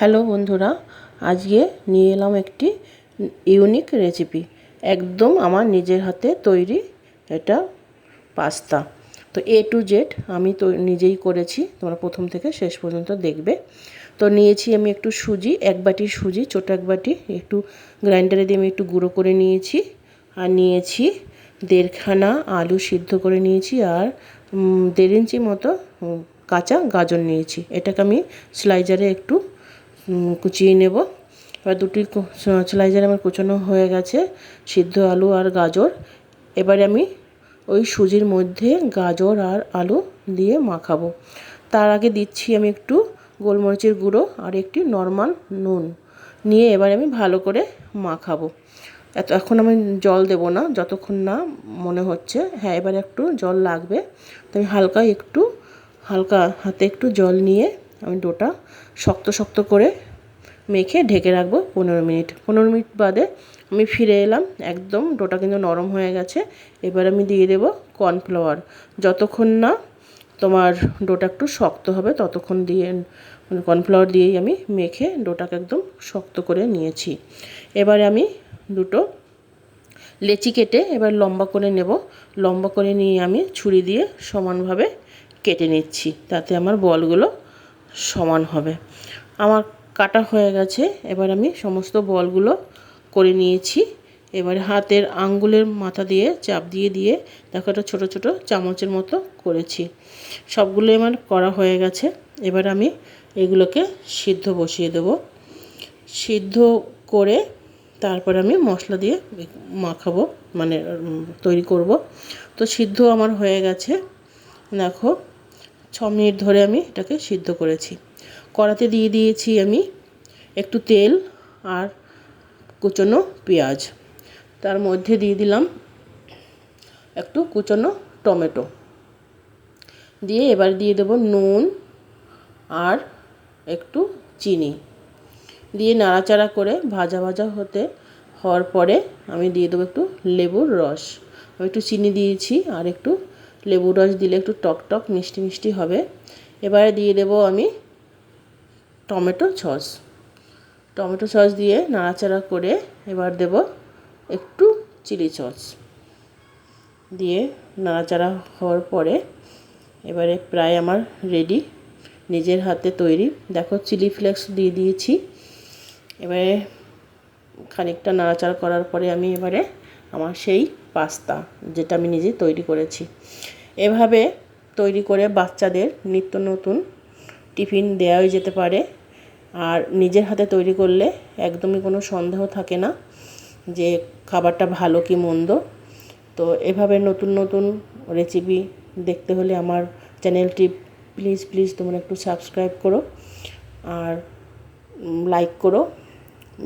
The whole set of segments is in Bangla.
হ্যালো বন্ধুরা, আজকে নিয়ে এলাম একটি ইউনিক রেসিপি একদম আমার নিজের হাতে তৈরি এটা পাস্তা। তো এ টু জেড আমি তো নিজেই করেছি, তোমরা প্রথম থেকে শেষ পর্যন্ত দেখবে। তো নিয়েছি আমি একটু সুজি, এক বাটি সুজি, ছোটো এক বাটি, একটু গ্রাইন্ডারে দিয়ে আমি একটু গুঁড়ো করে নিয়েছি। আর নিয়েছি দেড়খানা আলু সিদ্ধ করে নিয়েছি আর দেড় ইঞ্চি মতো কাঁচা গাজর নিয়েছি। এটাকে আমি স্লাইজারে একটু কুচিয়ে নেব। এবার দুটি স্লাইজার আমার কুচানো হয়ে গেছে, সিদ্ধ আলু আর গাজর। এবারে আমি ওই সুজির মধ্যে গাজর আর আলু দিয়ে মাখাবো। তার আগে দিচ্ছি আমি একটু গোলমরিচের গুঁড়ো আর একটি নর্মাল নুন নিয়ে এবার আমি ভালো করে মাখাবো। এত এখন আমি জল দেব না, যতক্ষণ না মনে হচ্ছে। হ্যাঁ এবার একটু জল লাগবে। তো আমি হালকা একটু হালকা হাতে একটু জল নিয়ে আমি ডোটা শক্ত শক্ত করে মেখে ঢেকে রাখব পনেরো মিনিট। পনেরো মিনিট বাদে আমি ফিরে এলাম, একদম ডোটা কিন্তু নরম হয়ে গেছে। এবার আমি দিয়ে দেবো কর্নফ্লাওয়ার। যতক্ষণ না তোমার ডোটা একটু শক্ত হবে, ততক্ষণ দিয়ে মানে কর্নফ্লাওয়ার দিয়েই আমি মেখে ডোটাকে একদম শক্ত করে নিয়েছি। এবারে আমি দুটো লেচি কেটে এবার লম্বা করে নেব। লম্বা করে নিয়ে আমি ছুরি দিয়ে সমানভাবে কেটে নিচ্ছি, তাতে আমার বলগুলো সমান হবে। আমার কাটা হয়ে গেছে, এবার আমি সমস্ত বলগুলো করে নিয়েছি। এবার হাতের আঙ্গুলের মাথা দিয়ে চাপ দিয়ে দিয়ে দেখো একটা ছোটো ছোটো চামচের মতো করেছি। সবগুলো আমার করা হয়ে গেছে। এবার আমি এগুলোকে সিদ্ধ বসিয়ে দেব। সিদ্ধ করে তারপর আমি মশলা দিয়ে মাখাবো মানে তৈরি করব। তো সিদ্ধ আমার হয়ে গেছে। দেখো, ছ মিনিট ধরে আমি এটাকে সিদ্ধ করেছি। কড়াতে দিয়ে দিয়েছি আমি একটু তেল আর কুচনো পেঁয়াজ। তার মধ্যে দিয়ে দিলাম একটু কুচনো টমেটো। দিয়ে এবার দিয়ে দেবো নুন আর একটু চিনি। দিয়ে নাড়াচাড়া করে ভাজা ভাজা হতে হওয়ার পরে আমি দিয়ে দেবো একটু লেবুর রস। আমি একটু চিনি দিয়েছি আর একটু লেবুর রস দিলে একটু টক টক মিষ্টি মিষ্টি হবে। এবারে দিয়ে দেবো আমি টমেটো সস। টমেটো সস দিয়ে নাড়াচাড়া করে এবার দেব একটু চিলি সস। দিয়ে নাড়াচাড়া হওয়ার পরে এবারে প্রায় আমার রেডি নিজের হাতে তৈরি। দেখো চিলি ফ্লেক্স দিয়ে দিয়েছি। এবারে খানিকটা নাড়াচাড়া করার পরে আমি এবারে আমার সেই পাস্তা যেটা আমি নিজে তৈরি করেছি। এভাবে তৈরি করে বাচ্চাদের নিত্য নতুন টিফিন দেওয়াই যেতে পারে। আর নিজের হাতে তৈরি করলে একদমই কোনো সন্দেহ থাকে না যে খাবারটা ভালো কি মন্দ। তো এভাবে নতুন নতুন রেসিপি দেখতে হলে আমার চ্যানেলটি প্লিজ প্লিজ তোমরা একটু সাবস্ক্রাইব করো আর লাইক করো,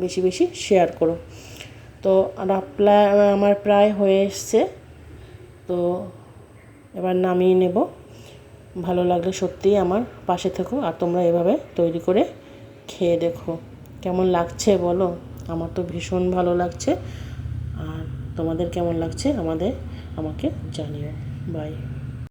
বেশি বেশি শেয়ার করো। তো আর রাপলা আমার প্রায় হয়ে এসছে। তো এবার নামিয়ে নেব। ভালো লাগলে সত্যিই আমার পাশে থেকো আর তোমরা এভাবে তৈরি করে খেয়ে দেখো। কেমন লাগছে বলো? আমার তো ভীষণ ভালো লাগছে। আর তোমাদের কেমন লাগছে আমাদের, আমাকে জানিও। বাই